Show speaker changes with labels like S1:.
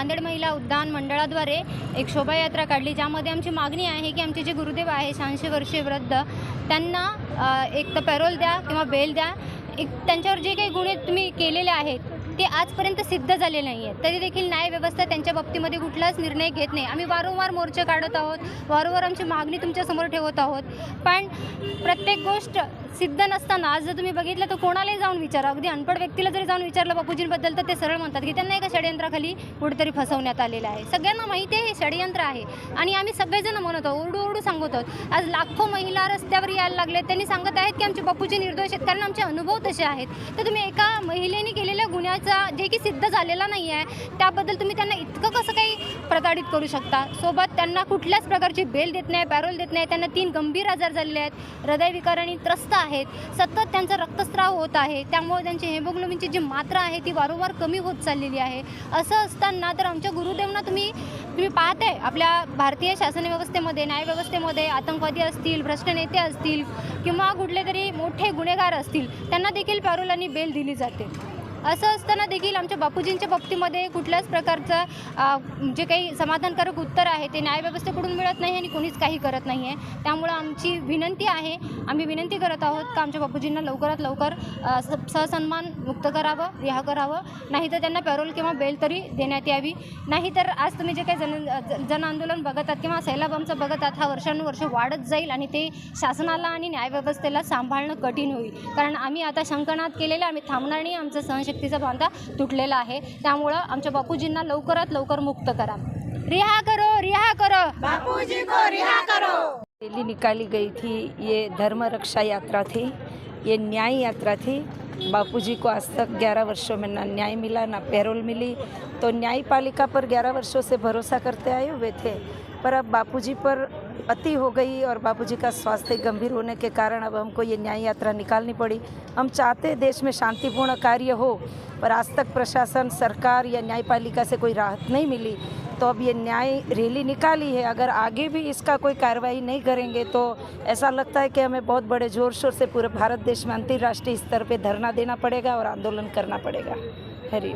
S1: नांदेड महिला उद्यान मंडळाद्वारे एक शोभायात्रा काढली. ज्यामध्ये आमची मागणी आहे की आमचे जे गुरुदेव आहे शहाऐंशी वर्षीय वृद्ध त्यांना एक तर पॅरोल द्या किंवा बेल द्या. एक त्यांच्यावर जे काही गुन्हे तुम्ही केलेले आहेत ते आजपर्यंत सिद्ध झाले नाही आहेत. तरी देखील न्यायव्यवस्था त्यांच्या बाबतीमध्ये कुठलाच निर्णय घेत नाही. आम्ही वारंवार मोर्चे काढत आहोत. वारंवार आमची मागणी तुमच्यासमोर ठेवत आहोत. पण प्रत्येक गोष्ट सिद्ध नसताना आज जर तुम्ही बघितलं तर कोणालाही जाऊन विचारा. अगदी अनपड व्यक्तीला जरी जाऊन विचारलं बापूजींबद्दल तर ते सरळ म्हणतात की त्यांना एका षडयंत्राखाली कुठेतरी फसवण्यात आलेलं आहे. सगळ्यांना माहिती आहे हे षडयंत्र आहे. आणि आम्ही सगळेजण म्हणत आहोत ओरडू ओरडू सांगत आहोत. आज लाखो महिला रस्त्यावर यायला लागले त्यांनी सांगत आहेत की आमचे बापूजी निर्दोष आहेत कारण आमचे अनुभव तसे आहेत. तर तुम्ही एका महिलेने केलेल्या गुन्ह्याचा जे की सिद्ध झालेला नाही आहे त्याबद्दल तुम्ही त्यांना इतकं कसं काही प्रताडित करू शकता? सोबत त्यांना कुठल्याच प्रकारची बेल देत नाही पॅरोल देत नाही. त्यांना तीन गंभीर आजार झालेले आहेत. हृदयविकाराने त्रस्त आहेत सतत त्यांचा रक्तस्राव होत आहे त्यामुळे त्यांची हेमोग्लोबिनची जी मात्रा आहे ती वारंवार कमी होत चाललेली आहे. असं असताना तर आमच्या गुरुदेवना तुम्ही तुम्ही पाहताय आपल्या भारतीय शासन व्यवस्थेमध्ये न्यायव्यवस्थेमध्ये आतंकवादी असतील भ्रष्ट नेते असतील किंवा कुठले तरी मोठे गुन्हेगार असतील त्यांना देखील पॅरोल आणि बेल दिली जाते. असं असताना देखील आमच्या बापूजींच्या बाबतीमध्ये कुठल्याच प्रकारचं जे काही समाधानकारक उत्तर आहे ते न्यायव्यवस्थेकडून मिळत नाही आणि कोणीच काही करत नाही आहे त्यामुळं आमची विनंती आहे आम्ही विनंती करत आहोत का आमच्या बापूजींना लवकरात लवकर स सहसन्मान मुक्त करावं रिहा करावं. नाही तर त्यांना पॅरोल किंवा बेल तरी देण्यात यावी. नाही तर आज तुम्ही जे काही जन जन आंदोलन बघत आहात किंवा सैलाब आमचं बघत आहात हा वर्षानुवर्ष वाढत जाईल आणि ते शासनाला आणि न्यायव्यवस्थेला सांभाळणं कठीण होईल. कारण आम्ही आता शंकनाद केलेलं आम्ही थांबणार नाही सहन सहनशक्तीचा बांधा तुटलेला आहे. त्यामुळं आमच्या बापूजींना लवकरात लवकर मुक्त करा. रिहा करो रिहा करो.
S2: रैली निकाली गई थी ये धर्म रक्षा यात्रा थी ये न्याय यात्रा थी। बापूजी को आज तक 11 वर्षों में ना न्याय मिला ना पैरोल मिली। तो न्यायपालिका पर 11 वर्षों से भरोसा करते आए हुए थे। पर अब बापूजी पर अति हो गई और बापूजी का स्वास्थ्य गंभीर होने के कारण अब हमको ये न्याय यात्रा निकालनी पड़ी। हम चाहते देश में शांतिपूर्ण कार्य हो, पर आज तक प्रशासन, सरकार या न्यायपालिका से कोई राहत नहीं मिली। तो अब ये न्याय रैली निकाली है। अगर आगे भी इसका कोई कार्रवाई नहीं करेंगे तो ऐसा लगता है कि हमें बहुत बड़े ज़ोर शोर से पूरे भारत देश में अंतर्राष्ट्रीय स्तर पर धरना देना पड़ेगा और आंदोलन करना पड़ेगा। हरी